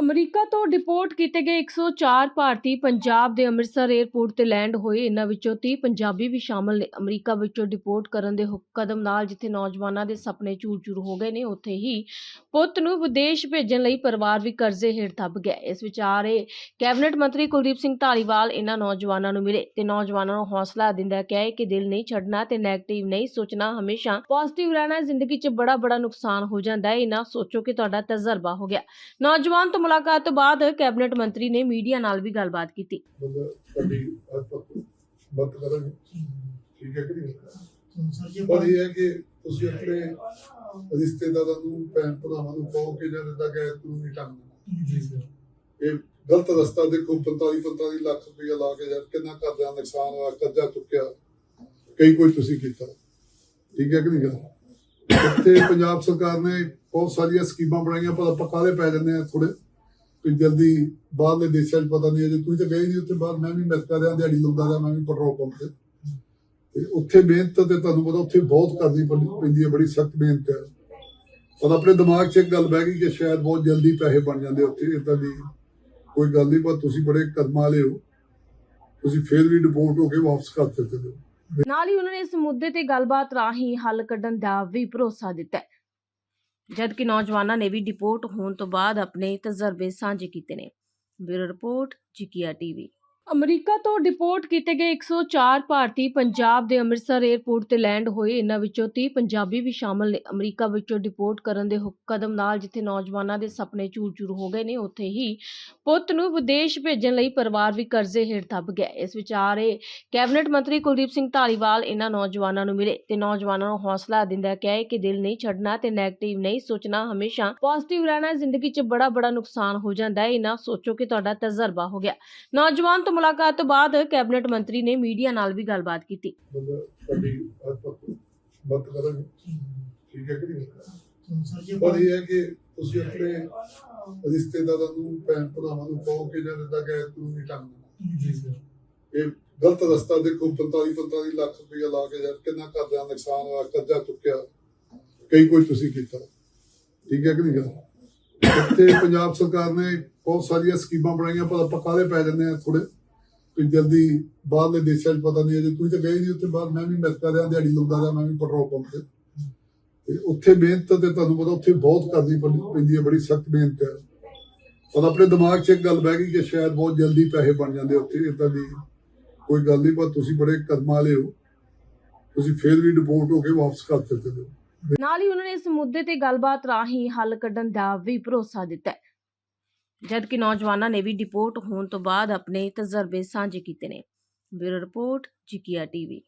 America ਤੋਂ deport ਕੀਤੇ ਗਏ 104 ਭਾਰਤੀ ਪੰਜਾਬ ਦੇ ਅੰਮ੍ਰਿਤਸਰ 에ਅਰਪੋਰਟ ਤੇ ਲੈਂਡ ਹੋਏ। ਇਨ੍ਹਾਂ ਵਿੱਚੋਂ 30 ਪੰਜਾਬੀ ਵੀ ਸ਼ਾਮਲ ਨੇ। ਅਮਰੀਕਾ ਵਿੱਚੋਂ ਡਿਪੋਰਟ ਕਰਨ ਦੇ ਹੁ- ਨਾਲ ਜਿੱਥੇ ਨੌਜਵਾਨਾਂ ਦੇ ਸੁਪਨੇ ਚੂਰ-ਚੂਰ ਹੋ ਗਏ ਨੇ, ਉੱਥੇ ਹੀ ਪੁੱਤ ਨੂੰ ਵਿਦੇਸ਼ ਭੇਜਣ ਲਈ ਪਰਿਵਾਰ ਵੀ ਕਰਜ਼ੇ ਹੇਠ ਦੱਬ ਗਿਆ। ਇਸ ਵਿਚਾਰੇ ਕੈਬਨਿਟ ਮੰਤਰੀ ਕੁਲਦੀਪ ਸਿੰਘ ਧਾਲੀਵਾਲ ਇਹਨਾਂ ਨੌਜਵਾਨਾਂ ਨੂੰ ਮਿਲੇ ਤੇ ਨੌਜਵਾਨਾਂ ਨੂੰ ਹੌਸਲਾ ਦਿੰਦਾ ਕਿਹਾ ਕਿ ਦਿਲ ਨਹੀਂ ਛੱਡਣਾ ਤੇ 네ਗੇਟਿਵ ਨਹੀਂ ਸੋਚਣਾ ਹਮੇਸ਼ਾ ਪੋਜ਼ਿਟਿਵ ਰਹਿਣਾ ਜ਼ਿੰਦਗੀ 'ਚ ਬੜਾ ਬੜਾ ਨੁਕਸਾਨ ਹੋ ਜਾਂਦਾ ਹੈ। ਇਹ ਨਾ ਸੋਚੋ ਕਿ ਤੁਹਾਡਾ ਤਜਰਬਾ ਹੋ ਗਿਆ। ਨੌਜਵਾਨ ਤੋਂ ਮੁਲਾਕਾਤ ਤੋਂ ਬਾਅਦ ਕੈਬਨਿਟ ਮੰਤਰੀ ਨੇ ਮੀਡੀਆ ਨਾਲ ਵੀ ਗੱਲਬਾਤ ਕੀਤੀ। ਮਤਲਬ ਸਾਡੀ ਅੱਜ ਤੱਕ ਬਾਤ ਕਰਾਂਗੇ। ਠੀਕ ਹੈ ਕਿ ਨਹੀਂ? ਸਰ ਜੀ ਪਰ ਇਹ ਹੈ ਕਿ ਤੁਸੀਂ ਆਪਣੇ ਰਿਸ਼ਤੇਦਾਰਾਂ ਨੂੰ ਭੈਣ ਭਰਾਵਾਂ ਨੂੰ ਕਹੋ ਕਿ ਜਦ ਤੱਕ ਇਹ ਤੂੰ ਨਹੀਂ ਟੰਗਣਾ ਜੀ ਸਰ ਇਹ ਗਲਤ ਰਸਤਾ ਦੇਖੋ 45 45 ਲੱਖ ਰੁਪਇਆ ਲਾ ਕੇ ਯਾਰ ਕਿੰਨਾ ਕਰਜ਼ਾ ਨੁਕਸਾਨ ਹੋਇਆ ਕਰਜ਼ਾ ਚੁੱਕਿਆ। ਕਈ ਕੋਈ ਤੁਸੀਂ ਕੀਤਾ। ਠੀਕ ਹੈ ਕਿ ਨਹੀਂ ਗੱਲ? ਇੱਥੇ ਪੰਜਾਬ ਸਰਕਾਰ ਨੇ ਬਹੁਤ ਸਾਰੀਆਂ ਸਕੀਮਾਂ ਬਣਾਈਆਂ ਪਰ ਆਪਾਂ ਕਾਹਲੇ ਪੈ ਜਾਂਦੇ ਆ ਥੋੜੇ ਕਿ ਜਲਦੀ ਬਾਹਰਲੇ ਦੇਸ਼ਾਂ 'ਚ ਪਤਾ ਨਹੀਂ, ਅਜੇ ਤੁਸੀਂ ਤਾਂ ਗਏ ਨਹੀਂ ਉੱਥੇ ਬਾਹਰ, ਮੈਂ ਵੀ ਮਿਸ ਕਰ ਰਿਹਾ, ਦਿਹਾੜੀ ਲਾਉਂਦਾ ਰਿਹਾ, ਮੈਂ ਵੀ ਪੈਟਰੋਲ ਪੰਪ ਤੇ। ਤੇ ਉੱਥੇ ਮਿਹਨਤ ਤੇ ਤੁਹਾਨੂੰ ਪਤਾ ਉੱਥੇ ਬਹੁਤ ਕਰਨੀ ਪੈਂਦੀ- ਹੈ, ਬੜੀ ਸਖਤ ਮਿਹਨਤ ਹੈ। ਪਰ ਆਪਣੇ ਦਿਮਾਗ 'ਚ ਇੱਕ ਗੱਲ ਬਹਿ ਗਈ ਕਿ ਸ਼ਾਇਦ ਬਹੁਤ ਜਲਦੀ ਪੈਸੇ ਬਣ ਜਾਂਦੇ ਉੱਥੇ ਇਦਾਂ ਦੀ ਕੋਈ ਗੱਲ ਨਹੀਂ, ਪਰ ਤੁਸੀਂ ਬੜੇ ਕਰਮਾਂ ਵਾਲੇ ਹੋ। ਤੁਸੀਂ ਫੇਰ ਵੀ ਡਿਪੋਰਟ ਹੋ ਕੇ ਵਾਪਸ ਕਰ ਸਕਦੇ ਹੋ ਨਾਲ ਹੀ ਉਹਨਾਂ ਨੇ ਇਸ ਮੁੱਦੇ ਤੇ ਗੱਲਬਾਤ ਰਾਹੀਂ ਹੱਲ ਕੱਢਣ ਦਾ ਵੀ ਭਰੋਸਾ ਦਿੱਤਾ ਜਦਕਿ ਨੌਜਵਾਨਾਂ ਨੇ ਵੀ ਡਿਪੋਰਟ ਹੋਣ ਤੋਂ ਬਾਅਦ ਆਪਣੇ ਤਜਰਬੇ ਸਾਂਝੇ ਕੀਤੇ ਨੇ। ਬਿਊਰੋ ਰਿਪੋਰਟ, ਜੀਕੀਆ ਟੀਵੀ। ਅਮਰੀਕਾ ਤੋਂ ਡਿਪੋਰਟ ਕੀਤੇ ਗਏ 104 ਭਾਰਤੀ ਪੰਜਾਬ ਦੇ ਅੰਮ੍ਰਿਤਸਰ 에ਅਰਪੋਰਟ ਤੇ ਲੈਂਡ ਹੋਏ। ਇਨ੍ਹਾਂ ਵਿੱਚੋਂ 30 ਪੰਜਾਬੀ ਵੀ ਸ਼ਾਮਲ ਨੇ। ਅਮਰੀਕਾ ਵਿੱਚੋਂ ਡਿਪੋਰਟ ਕਰਨ ਦੇ ਕਦਮ ਨਾਲ ਜਿੱਥੇ ਨੌਜਵਾਨਾਂ ਦੇ ਸੁਪਨੇ ਚੂਰ-ਚੂਰ ਹੋ ਗਏ ਨੇ, ਉੱਥੇ ਹੀ ਪੁੱਤ ਨੂੰ ਵਿਦੇਸ਼ ਭੇਜਣ ਲਈ ਪਰਿਵਾਰ ਵੀ ਕਰਜ਼ੇ ਹੇਠ ਦੱਬ ਗਿਆ। ਇਸ ਵਿਚਾਰੇ ਕੈਬਨਿਟ ਮੰਤਰੀ ਕੁਲਦੀਪ ਸਿੰਘ ਧਾਲੀਵਾਲ ਇਹਨਾਂ ਨੌਜਵਾਨਾਂ ਨੂੰ ਮਿਲੇ ਤੇ ਨੌਜਵਾਨਾਂ ਨੂੰ ਹੌਸਲਾ ਦਿੰਦਾ ਕਿਹਾ ਕਿ ਦਿਲ ਨਹੀਂ ਛੱਡਣਾ ਤੇ 네ਗੇਟਿਵ ਨਹੀਂ ਸੋਚਣਾ ਹਮੇਸ਼ਾ ਪੋਜ਼ਿਟਿਵ ਰਹਿਣਾ ਜ਼ਿੰਦਗੀ 'ਚ ਬੜਾ ਬੜਾ ਨੁਕਸਾਨ ਹੋ ਜਾਂਦਾ ਹੈ। ਇਹ ਸੋਚੋ ਕਿ ਤੁਹਾਡਾ ਤਜਰਬਾ ਹੋ ਗਿਆ। ਨੌਜਵਾਨ ਤੋਂ ਮੁਲਾਕਾਤ ਤੋਂ ਬਾਅਦ ਕੈਬਨਿਟ ਮੰਤਰੀ ਨੇ ਮੀਡੀਆ ਨਾਲ ਵੀ ਗੱਲਬਾਤ ਕੀਤੀ। ਮਤਲਬ ਸਾਡੀ ਅੱਜ ਤੱਕ ਬਾਤ ਕਰਾਂਗੇ। ਠੀਕ ਹੈ ਕਿ ਨਹੀਂ? ਸਰ ਜੀ ਪਰ ਇਹ ਹੈ ਕਿ ਤੁਸੀਂ ਆਪਣੇ ਰਿਸ਼ਤੇਦਾਰਾਂ ਨੂੰ ਭੈਣ ਭਰਾਵਾਂ ਨੂੰ ਕਹੋ ਕਿ ਜਦ ਤੱਕ ਇਹ ਤੂੰ ਨਹੀਂ ਟੰਗਣਾ ਜੀ ਸਰ ਇਹ ਗਲਤ ਰਸਤਾ ਦੇਖੋ 45 45 ਲੱਖ ਰੁਪਇਆ ਲਾ ਕੇ ਯਾਰ ਕਿੰਨਾ ਕਰਜ਼ਾ ਨੁਕਸਾਨ ਹੋਇਆ ਕਰਜ਼ਾ ਚੁੱਕਿਆ। ਕਈ ਕੋਈ ਤੁਸੀਂ ਕੀਤਾ। ਠੀਕ ਹੈ ਕਿ ਨਹੀਂ ਗੱਲ? ਪੰਜਾਬ ਸਰਕਾਰ ਨੇ ਬਹੁਤ ਸਾਰੀਆਂ ਸਕੀਮਾਂ ਬਣਾਈਆਂ ਪਰ ਆਪਾਂ ਕਾਹਲੇ ਪੈ ਜਾਂਦੇ ਆ ਥੋੜੇ ਕਿ ਜਲਦੀ ਬਾਹਰਲੇ ਦੇਸ਼ਾਂ 'ਚ ਪਤਾ ਨਹੀਂ ਅਜੇ, ਤੁਸੀਂ ਤਾਂ ਗਏ ਨਹੀਂ ਉੱਥੇ ਬਾਹਰ, ਮੈਂ ਵੀ ਮਿਸ ਰਿਹਾ, ਦਿਹਾੜੀ ਲਾਉਂਦਾ ਰਿਹਾ, ਮੈਂ ਵੀ ਪੈਟਰੋਲ ਪੰਪ ਤੇ। ਤੇ ਉੱਥੇ ਮਿਹਨਤ ਤੇ ਤੁਹਾਨੂੰ ਪਤਾ ਉੱਥੇ ਬਹੁਤ ਕਰਨੀ ਪੈਂਦੀ- ਹੈ, ਬੜੀ ਸਖਤ ਮਿਹਨਤ ਹੈ। ਪਰ ਆਪਣੇ ਦਿਮਾਗ 'ਚ ਇੱਕ ਗੱਲ ਬਹਿ ਗਈ ਕਿ ਸ਼ਾਇਦ ਬਹੁਤ ਜਲਦੀ ਪੈਸੇ ਬਣ ਜਾਂਦੇ ਉੱਥੇ ਇਦਾਂ ਦੀ ਕੋਈ ਗੱਲ ਨਹੀਂ, ਪਰ ਤੁਸੀਂ ਬੜੇ ਕਦਮ ਵਾਲੇ ਹੋ। ਤੁਸੀਂ ਫੇਰ ਵੀ ਡਿਪੋਰਟ ਹੋ ਕੇ ਵਾਪਸ ਕਰ ਸਕਦੇ ਹੋ ਨਾਲ ਹੀ ਉਹਨਾਂ ਨੇ ਇਸ ਮੁੱਦੇ ਤੇ ਗੱਲਬਾਤ ਰਾਹੀਂ ਹੱਲ ਕੱਢਣ ਦਾ ਵੀ ਭਰੋਸਾ ਦਿੱਤਾ ਹੈ। ਜਦਕਿ ਨੌਜਵਾਨਾਂ ਨੇ ਵੀ ਡਿਪੋਰਟ ਹੋਣ ਤੋਂ ਬਾਅਦ ਆਪਣੇ ਤਜਰਬੇ ਸਾਂਝੇ ਕੀਤੇ ਨੇ। ਬਿਊਰੋ ਰਿਪੋਰਟ, ਜੀਕੀਆ ਟੀਵੀ।